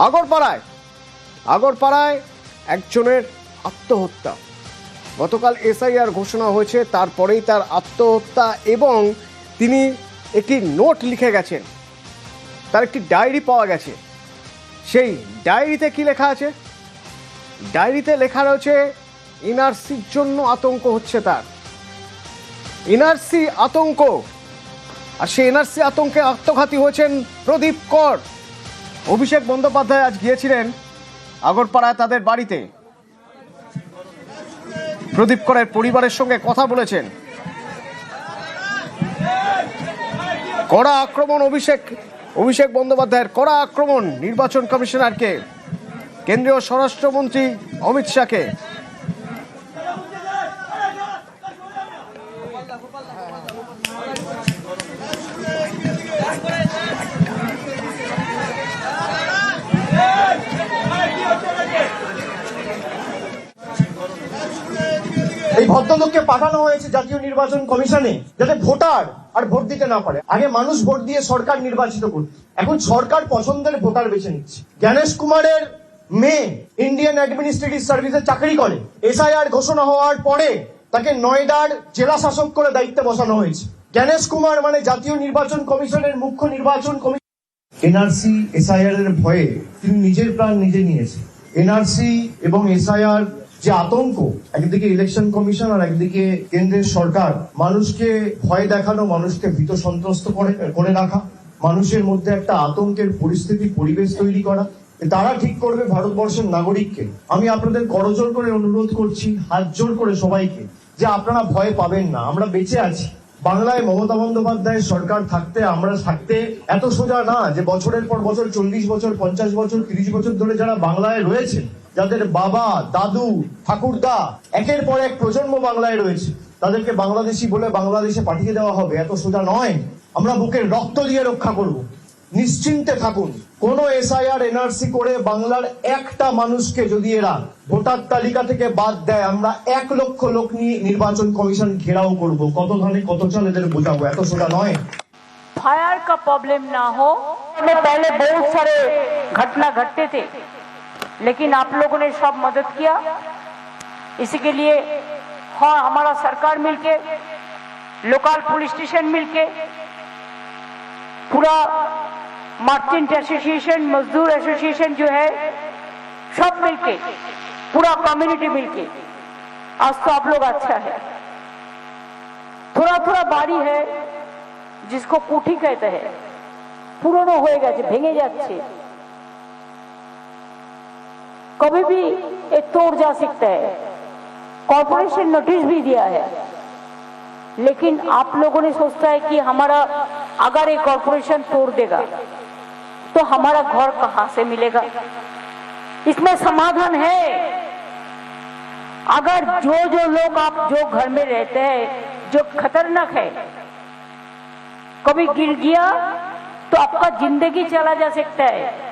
আগরপাড়ায় আগরপাড়ায় একজনের আত্মহত্যা। গতকাল এসআইআর ঘোষণা হয়েছে, তারপরেই তার আত্মহত্যা এবং তিনি একটি নোট লিখে গেছেন। তার একটি ডায়েরি পাওয়া গেছে। সেই ডায়েরিতে কি লেখা আছে? ডায়েরিতে লেখা রয়েছে, এনআরসির জন্য আতঙ্ক হচ্ছে তার। এনআরসি আতঙ্ক। আর সেই এনআরসি আতঙ্কে আত্মঘাতী হয়েছেন প্রদীপ কর। অভিষেক বন্দ্যোপাধ্যায় আজ গিয়েছিলেন আগরপাড়ায় তাদের বাড়িতে। প্রদীপ করের পরিবারের সঙ্গে কথা বলেছেন। কড়া আক্রমণ অভিষেক অভিষেক বন্দ্যোপাধ্যায়ের কড়া আক্রমণ নির্বাচন কমিশনারকে। কেন্দ্রীয় স্বরাষ্ট্রমন্ত্রী অমিত শাহকে। ভদ্রলোককে পাঠানো হয়েছে জাতীয় নির্বাচন কমিশনে যাতে ভোটার আর ভোট দিতে না পারে। আগে মানুষ ভোট দিয়ে সরকার নির্বাচিত করত। এখন সরকার পছন্দের ভোটার বেছে নিচ্ছে। জ্ঞানেশ কুমারের মেয়ে ইন্ডিয়ান অ্যাডমিনিস্ট্রেটিভ সার্ভিসে চাকরি করে। এসআইআর ঘোষণা হওয়ার পরে তাকে নয়ডার জেলা শাসক করে দায়িত্বে বসানো হয়েছে। জ্ঞানেশ কুমার মানে জাতীয় নির্বাচন কমিশনের মুখ্য নির্বাচন কমিশন এনআরসি এসআইআর এর ভয়ে তিনি নিজের প্রাণ নিজে নিয়েছেন। এনআরসি এবং এসআইআর যে আতঙ্ক, একদিকে ইলেকশন কমিশন আর একদিকে কেন্দ্রের সরকার, মানুষকে ভয় দেখানো, মানুষকে ভীত সন্ত্রস্ত করে রাখা, মানুষের মধ্যে একটা আতঙ্কের পরিস্থিতি, পরিবেশ তৈরি করা। তারা ঠিক করবে ভারতবর্ষের নাগরিককে। আমি আপনাদের করজোর করে অনুরোধ করছি, হাত জোর করে সবাইকে, যে আপনারা ভয় পাবেন না, আমরা বেঁচে আছি। বাংলায় মমতা বন্দ্যোপাধ্যায়ের সরকার থাকতে, আমরা থাকতে এত সোজা না, যে বছরের পর বছর, চল্লিশ বছর, পঞ্চাশ বছর, তিরিশ বছর ধরে যারা বাংলায় রয়েছে যাদের বাবা দাদু ঠাকুরদা একের পর এক প্রজন্ম বাংলায় রয়েছে তাদেরকে বাংলাদেশি বলে বাংলাদেশে পাঠিয়ে দেওয়া হবে এত সোজা নয় আমরা বুকের রক্ত দিয়ে রক্ষা করব নিশ্চিন্তে থাকুন কোন এসআইআর এনআরসি করে বাংলার একটা মানুষকে যদি এরা ভোটার তালিকা থেকে বাদ দেয় আমরা এক লক্ষ লোক নিয়ে নির্বাচন কমিশন ঘেরাও করব কত ধানে কত চাল এদের বোঝাবো এত সোজা নয় फायर का प्रॉब्लम ना हो में पहले बहुत सारे घटना घटते थे लेकिन आप लोगों ने सब मदद किया इसी के लिए हाँ हमारा सरकार मिलके लोकल पुलिस स्टेशन मिलके पूरा मर्चेंट एसोसिएशन मजदूर एसोसिएशन जो है सब मिलके पूरा कम्युनिटी मिलके आज तो आप लोग अच्छा है थोड़ा थोड़ा बारी है जिसको কুঠি कहते हैं পুরনো হয়ে গেছে ভেঙে যাচ্ছে कभी भी ये तोड़ जा सकता है। कॉरपोरेशन नोटिस भी दिया है। लेकिन आप लोगों ने सोचता है कि हमारा, अगर ये कॉरपोरेशन तोड़ देगा तो हमारा घर कहाँ से मिलेगा? इसमें समाधान है। अगर जो जो लोग आप, जो घर में रहते हैं, जो खतरनाक है, कभी गिर गया तो आपका ज़िंदगी चला जा सकता है।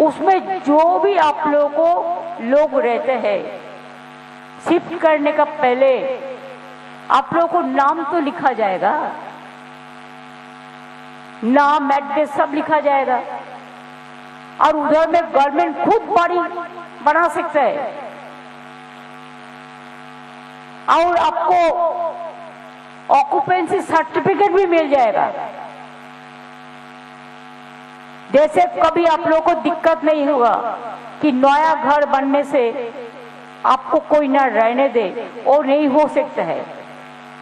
उसमें जो भी आप लोगों को लोग रहते हैं, शिफ्ट करने का पहले आप लोगों को नाम तो लिखा जाएगा। नाम, एड्रेस सब लिखा जाएगा। और उधर में गवर्नमेंट खुद बाड़ी, बना सकता है। और आपको ऑक्यूपेंसी सर्टिफिकेट भी मिल जाएगा। जैसे कभी आप लोगों को दिक्कत नहीं होगा कि नया घर बनने से आपको कोई ना रहने दे और नहीं हो सकता है।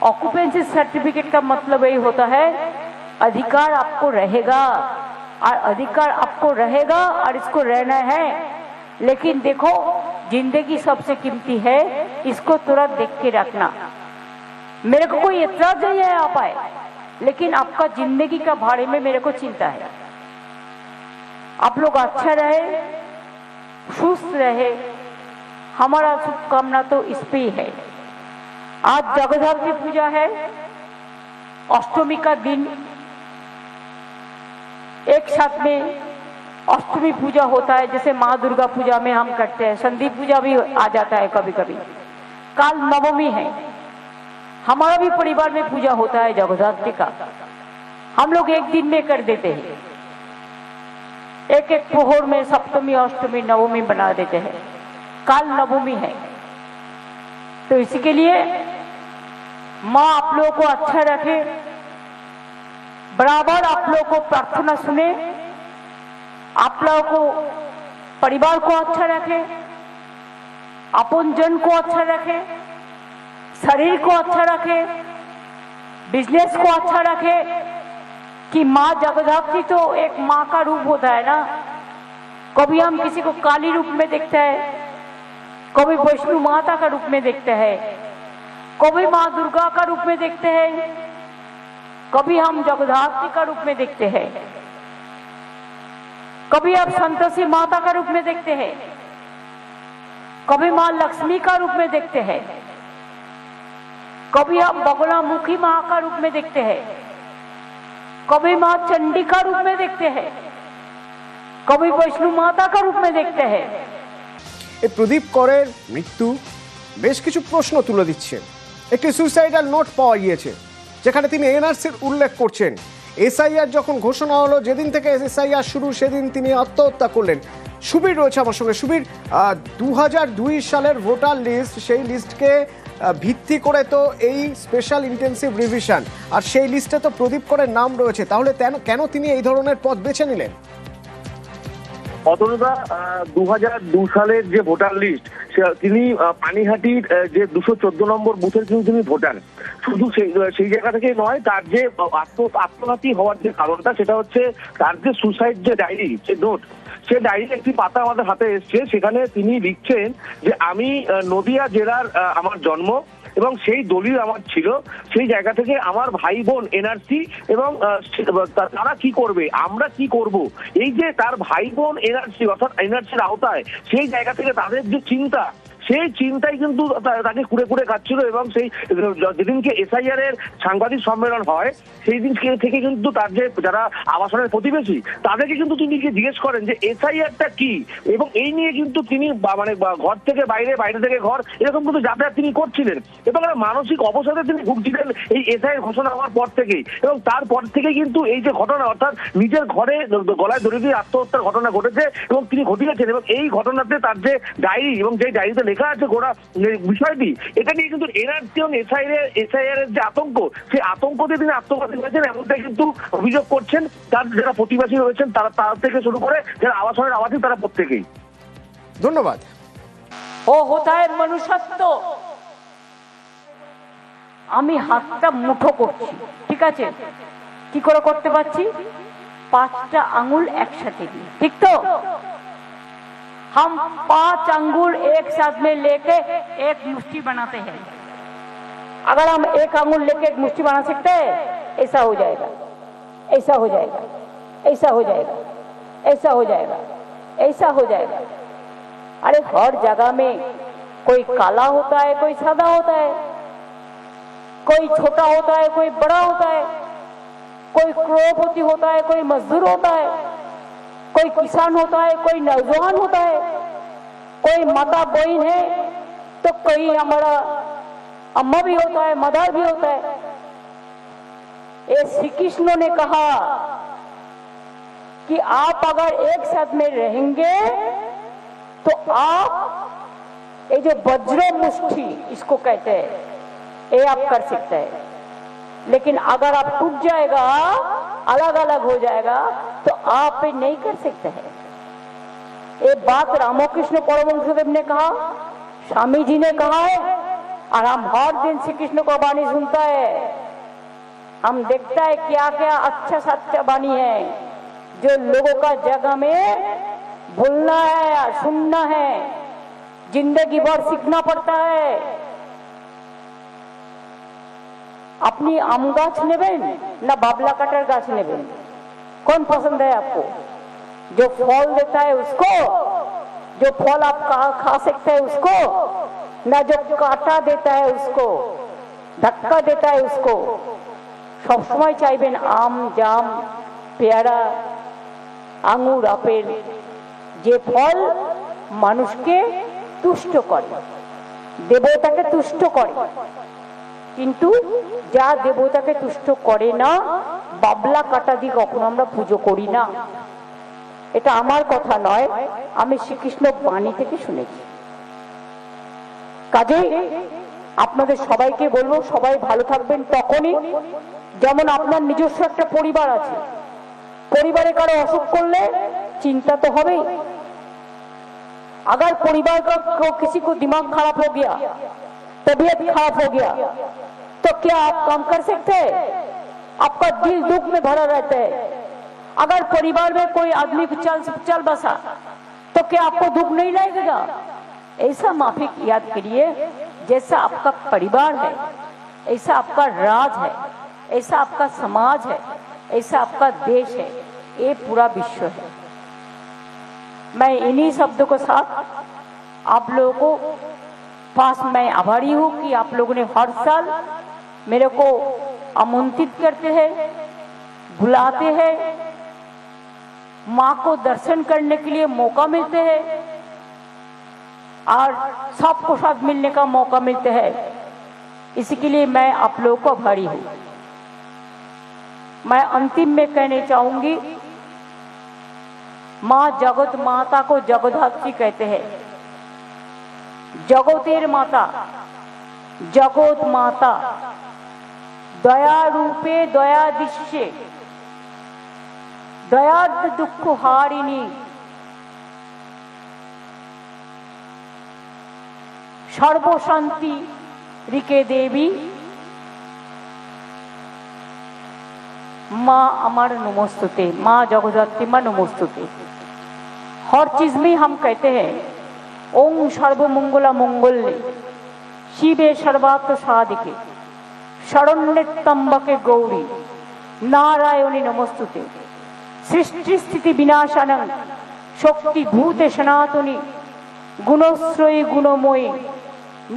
ऑक्यूपेंसी सर्टिफिकेट का मतलब यही होता है, अधिकार आपको रहेगा, और अधिकार आपको रहेगा और इसको रहना है। लेकिन देखो, ज़िंदगी सबसे कीमती है, इसको तुरंत देख के रखना। मेरे को कोई एतराज़ नहीं है आप आए, लेकिन आपका ज़िंदगी का बारे में मेरे को चिंता है। आप लोग अच्छा रहे, सुस्त रहे, हमारा शुभकामना तो इस पे ही है। आज जगधात्री पूजा है, अष्टमी का दिन। एक साथ में अष्टमी पूजा होता है, जैसे माँ दुर्गा पूजा में हम करते हैं, संदीप पूजा भी आ जाता है कभी कभी काल नवमी है। हमारा भी परिवार में पूजा होता है जगधात्री का। हम लोग एक दिन में कर देते हैं। एक एक पोहर में सप्तमी, अष्टमी, नवमी बना देते हैं। काल नवमी है। तो इसी के लिए माँ आप लोगों को अच्छा रखे, बराबर आप लोगों को प्रार्थना सुने, आप लोगों को परिवार को अच्छा रखे, अपन जन को अच्छा रखे, शरीर को अच्छा रखे, बिज़नेस को अच्छा रखे कि माँ जगधात्री तो एक माँ का रूप होता है ना। कभी हम किसी को काली रूप में देखते हैं, कभी वैष्णु माता का रूप में देखते हैं, कभी माँ दुर्गा का रूप में देखते हैं, कभी हम जगधात्री का रूप में देखते हैं, कभी आप संतोषी माता का रूप में देखते हैं, कभी माँ लक्ष्मी का रूप में देखते हैं, कभी हम बगुला मुखी माँ का रूप में देखते हैं। कभी माँ चंडी का रूप में देखते हैं कभी वैष्णु माता का रूप में देखते हैं এই প্রদীপ করের মৃত্যু বেশ কিছু প্রশ্ন তুলে দিচ্ছে একটি সুইসাইডাল নোট পাওয়া গিয়েছে যেখানে তিনি এনআরসির উল্লেখ করছেন এসআইআর যখন ঘোষণা হলো যেদিন থেকে এসআইআর শুরু সেদিন তিনি আত্মহত্যা করলেন সুবীর রয়েছে আমার সঙ্গে সুবীর দু হাজার দুই সালের ভোটার লিস্ট সেই লিস্টকে ভিত্তি করে তো এই স্পেশাল ইন্টেন্সিভ রিভিশন আর সেই লিস্টে তো প্রদীপ করের নাম রয়েছে। তাহলে কেন তিনি এই ধরনের পথ বেছে নিলেন? অতনুদা দু হাজার দু সালের যে ভোটার লিস্ট তিনি পানিহাটির যে দুশো চোদ্দ নম্বর বুথের কিন্তু তিনি ভোটার শুধু সেই সেই জায়গা থেকে নয়, তার যে, আত্ম আত্মঘাতী হওয়ার যে কারণটা, সেটা হচ্ছে তার যে সুসাইড যে ডায়েরি যে নোট সে ডায়েরি একটি পাতা আমাদের হাতে এসছে। সেখানে তিনি লিখছেন যে, আমি নদিয়া জেলার আমার জন্ম এবং সেই দলিল আমার ছিল। সেই জায়গা থেকে আমার ভাই বোন এনআরসি এবং তারা কি করবে? আমরা কি করব? এই যে তার ভাই বোন এনআরসি অর্থাৎ এনআরসির আওতায়, সেই জায়গা থেকে তাদের যে চিন্তা সেই চিন্তাই কিন্তু তাকে কুড়ে কুড়ে খাচ্ছিল এবং সেই যেদিনকে এসআইআর এর সাংবাদিক সম্মেলন হয়, সেই দিন থেকে কিন্তু তার যে, যারা আবাসনের প্রতিবেশী, তাদেরকে কিন্তু তিনি জিজ্ঞেস করেন যে, এসআইআরটা কি? এবং এই নিয়ে কিন্তু তিনি মানে ঘর থেকে বাইরে বাইরে থেকে ঘর, এরকম কিন্তু যাতায়াত তিনি করছিলেন। এবং একটা মানসিক অবসাদে তিনি ভুগছিলেন এই এসআই ঘোষণা হওয়ার পর থেকেই। এবং তারপর থেকে কিন্তু এই যে ঘটনা, অর্থাৎ নিজের ঘরে গলায় দড়ি দিয়ে আত্মহত্যার ঘটনা ঘটেছে এবং তিনি ঘটিয়েছেন। এবং এই ঘটনাতে তার যে ডায়েরি এবং যে ডায়েরিতে লেখা আছে গোড়া বিষয়টি। এটা নিয়ে কিন্তু এনআরসি এবং এসআইআর এসআইআর এর যে আতঙ্ক সেই আতঙ্ক আতঙ্কতে তিনি আত্মঘাতী হয়েছেন এমনটাই কিন্তু অভিযোগ করছেন তার যারা প্রতিবাসী রয়েছেন তারা তার থেকে শুরু করে যারা আবাসনের আবাসী তারা প্রত্যেকেই। ধন্যবাদ। ও হোদায়ের মনুষ্যত্ব। আমি হাতটা মুঠো করছি ঠিক আছে? কি করে করতে পারছি? পাঁচটা আঙুল একসাথে দিয়ে ঠিক তো? हम पाँच अंगुल एक साथ में लेके एक मुट्ठी बनाते हैं। अगर हम एक अंगुल लेके एक मुट्ठी बना सकते हैं, ऐसा हो जाएगा। ऐसा हो जाएगा। ऐसा हो जाएगा। ऐसा हो जाएगा। ऐसा हो जाएगा। अरे, हर जगह में कोई काला होता है, कोई सादा होता है, कोई छोटा होता है, कोई बड़ा होता है, कोई करोड़पति होता है, कोई मजदूर होता है। कोई किसान होता है, कोई नौजवान होता है, कोई माता बहन है तो कोई हमारा अम्मा भी होता है, मदर भी होता है। ये श्री कृष्ण ने कहा कि आप अगर एक साथ में रहेंगे तो आप ये जो वज्र मुष्टि इसको कहते हैं, ये आप कर सकते हैं। लेकिन अगर आप टूट जाएगा अलग अलग हो जाएगा तो आप ये नहीं कर सकते हैं। ये बात रामकृष्ण परमहंसदेव ने कहा, स्वामी जी ने कहा है, और हम हर दिन श्री कृष्ण को वाणी सुनता है। हम देखता है क्या क्या अच्छा सच्चा वाणी है, जो लोगों का जगह में भूलना है सुनना है। ज़िंदगी भर सीखना पड़ता है। আপনি আম গাছ নেবেন না বাবলা কাটার গাছ নেবেন कौन पसंद है आपको जो फल देता है उसको जो फल आप खा, खा सकते हैं उसको ना जो काटा देता है उसको धक्का देता है उसको সব সময় চাইবেন আম জাম পেয়ারা আঙুর আপেল যে ফল মানুষকে তুষ্ট করে দেবতাকে তুষ্ট করে কিন্তু যা দেবতাকে তুষ্ট করে না বাবলা কাটা দিয়ে কখনো আমরা পুজো করি না এটা আমার কথা নয় আমি শ্রীকৃষ্ণ বাণী থেকে শুনেছি কাজেই আপনাদের সবাইকে বলবো সবাই ভালো থাকবেন তখনই যেমন আপনার নিজস্ব একটা পরিবার আছে পরিবারে কারো অসুখ করলে চিন্তা তো হবেই अगर परिवार का को किसी को दिमाग खराब हो गया तबीयत खराब हो गया तो क्या आप काम कर सकते? हैं आपका दिल दुख में भरा रहता है। अगर परिवार में कोई आदमी चल चल बसा तो क्या आपको दुख नहीं लगेगा? ऐसा माफ़ी याद करिए, जैसा आपका परिवार है, ऐसा आपका राज है, ऐसा आपका समाज है, ऐसा आपका देश है, ये पूरा विश्व है। मैं इन्हीं शब्दों के साथ आप लोगों को पास मैं आभारी हूँ कि आप लोगों ने हर साल मेरे को आमंत्रित करते हैं, बुलाते हैं। माँ को दर्शन करने के लिए मौका मिलते हैं। और सबको साथ मिलने का मौका मिलते हैं। इसके लिए मैं आप लोगों को आभारी हूँ। मैं अंतिम में कहने चाहूँगी, माँ जगत माता को जगधात्री कहते हैं। जगोतेर माता जगोत माता। दया रूपे दया दृश्य दयार्द दुख हारिणी সর্বশান্তি রিকে দেবী माँ अमर नमोस्तुते माँ जगदात्री माँ नमोस्तुते हर चीज में हम कहते हैं ओम सर्वमंगला मंगल्य शिवे सर्वात्म साधिके শরণ্যেত্তম্বকে গৌরী, নারায়ণী নমস্তুতে। সৃষ্টিস্থিতি বিনাশানং শক্তিভূতে সনাতনী, গুণশ্রয়ী গুণময়ী,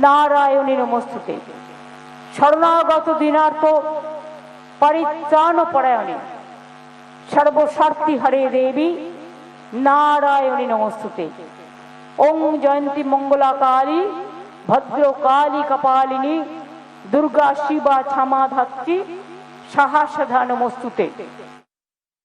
নারায়ণী নমস্তুতে। শরণাগত দিনার্থ পরিত্রাণ পরায়ণী সর্বস্বার্থী হরে দেবী, নারায়ণী নমস্তুতে। ওং জয়ন্তী মঙ্গলাকালী, ভদ্রকালী কপালিনী দুর্গা শিবা ছামা ধাত্রী সাহসধা নমস্তুতে।